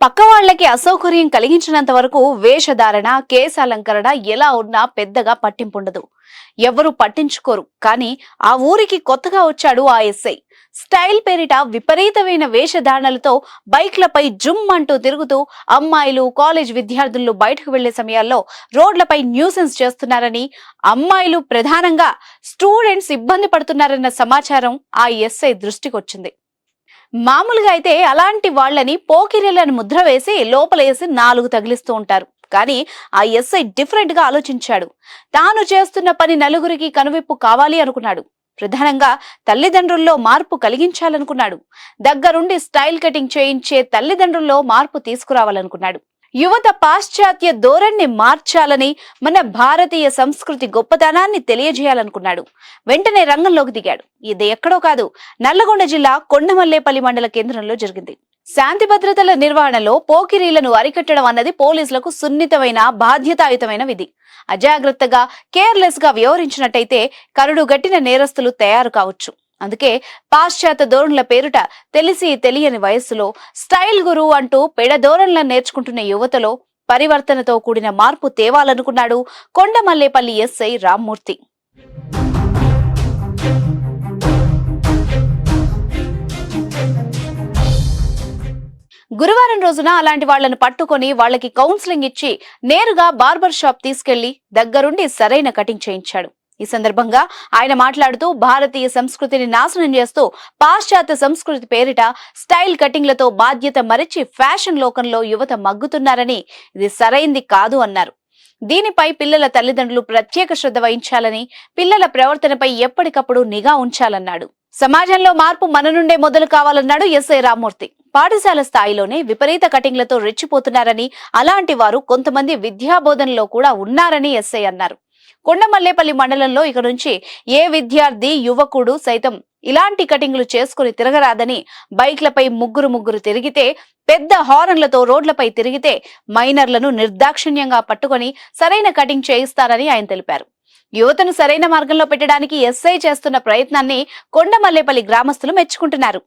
పక్క వాళ్ళకి అసౌకర్యం కలిగించినంత వరకు వేషధారణ కేశాలంకరణ ఎలా ఉన్నా పెద్దగా పట్టింపుండదు. ఎవరు పట్టించుకోరు. కానీ ఆ ఊరికి కొత్తగా వచ్చాడు ఆ ఎస్ఐ. స్టైల్ పేరిట విపరీతమైన వేషధారణలతో బైక్లపై జుమ్ అంటూ తిరుగుతూ అమ్మాయిలు కాలేజ్ విద్యార్థులు బయటకు వెళ్ళే సమయాల్లో రోడ్లపై న్యూసెన్స్ చేస్తున్నారని అమ్మాయిలు ప్రధానంగా స్టూడెంట్స్ ఇబ్బంది పడుతున్నారన్న సమాచారం ఆ ఎస్ఐ దృష్టికొచ్చింది. మామూలుగా అయితే అలాంటి వాళ్ళని పోకిరీలను ముద్ర వేసి లోపలేసి నాలుగు తగిలిస్తూ ఉంటారు. కానీ ఆ ఎస్ఐ డిఫరెంట్గా ఆలోచించాడు. తాను చేస్తున్న పని నలుగురికి కనువిప్పు కావాలి అనుకున్నాడు. ప్రధానంగా తల్లిదండ్రుల్లో మార్పు కలిగించాలనుకున్నాడు. దగ్గరుండి స్టైల్ కటింగ్ చేయించే తల్లిదండ్రుల్లో మార్పు తీసుకురావాలనుకున్నాడు. యువత పాశ్చాత్య ధోరణ్ణి మార్చాలని మన భారతీయ సంస్కృతి గొప్పతనాన్ని తెలియజేయాలనుకున్నాడు. వెంటనే రంగంలోకి దిగాడు. ఇది ఎక్కడో కాదు నల్లగొండ జిల్లా కొండమల్లేపల్లి మండల కేంద్రంలో జరిగింది. శాంతి భద్రతల నిర్వహణలో పోకిరీలను అరికట్టడం అన్నది పోలీసులకు సున్నితమైన బాధ్యతాయుతమైన విధి. అజాగ్రత్తగా కేర్లెస్గా వ్యవహరించినట్టయితే కరుడు గట్టిన నేరస్తులు తయారు కావచ్చు. అందుకే పాశ్చాత్య ధోరణుల పేరుట తెలిసి తెలియని వయస్సులో స్టైల్ గురు అంటూ పెడధోరణులను నేర్చుకుంటున్న యువతలో పరివర్తనతో కూడిన మార్పు తేవాలనుకున్నాడు కొండమల్లేపల్లి ఎస్ఐ రామ్మూర్తి. గురువారం రోజున అలాంటి వాళ్ళను పట్టుకొని వాళ్ళకి కౌన్సిలింగ్ ఇచ్చి నేరుగా బార్బర్ షాప్ తీసుకెళ్ళి దగ్గరుండి సరైన కటింగ్ చేయించాడు. ఈ సందర్భంగా ఆయన మాట్లాడుతూ భారతీయ సంస్కృతిని నాశనం చేస్తూ పాశ్చాత్య సంస్కృతి పేరిట స్టైల్ కటింగ్లతో బాధ్యత మరిచి ఫ్యాషన్ లోకంలో యువత మగ్గుతున్నారని ఇది సరైంది కాదు అన్నారు. దీనిపై పిల్లల తల్లిదండ్రులు ప్రత్యేక శ్రద్ధ వహించాలని పిల్లల ప్రవర్తనపై ఎప్పటికప్పుడు నిఘా ఉంచాలన్నాడు. సమాజంలో మార్పు మన నుండే మొదలు కావాలన్నాడు ఎస్ఐ రామ్మూర్తి. పాఠశాల స్థాయిలోనే విపరీత కటింగ్లతో రెచ్చిపోతున్నారని అలాంటి వారు కొంతమంది విద్యాబోధనలో కూడా ఉన్నారని ఎస్ఐ అన్నారు. కొండమల్లేపల్లి మండలంలో ఇక నుంచి ఏ విద్యార్థి యువకుడు సైతం ఇలాంటి కటింగ్లు చేసుకుని తిరగరాదని బైక్లపై ముగ్గురు ముగ్గురు తిరిగితే పెద్ద హారన్లతో రోడ్లపై తిరిగితే మైనర్లను నిర్దాక్షిణ్యంగా పట్టుకొని సరైన కటింగ్ చేయిస్తారని ఆయన తెలిపారు. యువతను సరైన మార్గంలో పెట్టడానికి ఎస్ఐ చేస్తున్న ప్రయత్నాన్ని కొండమల్లేపల్లి గ్రామస్తులు మెచ్చుకుంటున్నారు.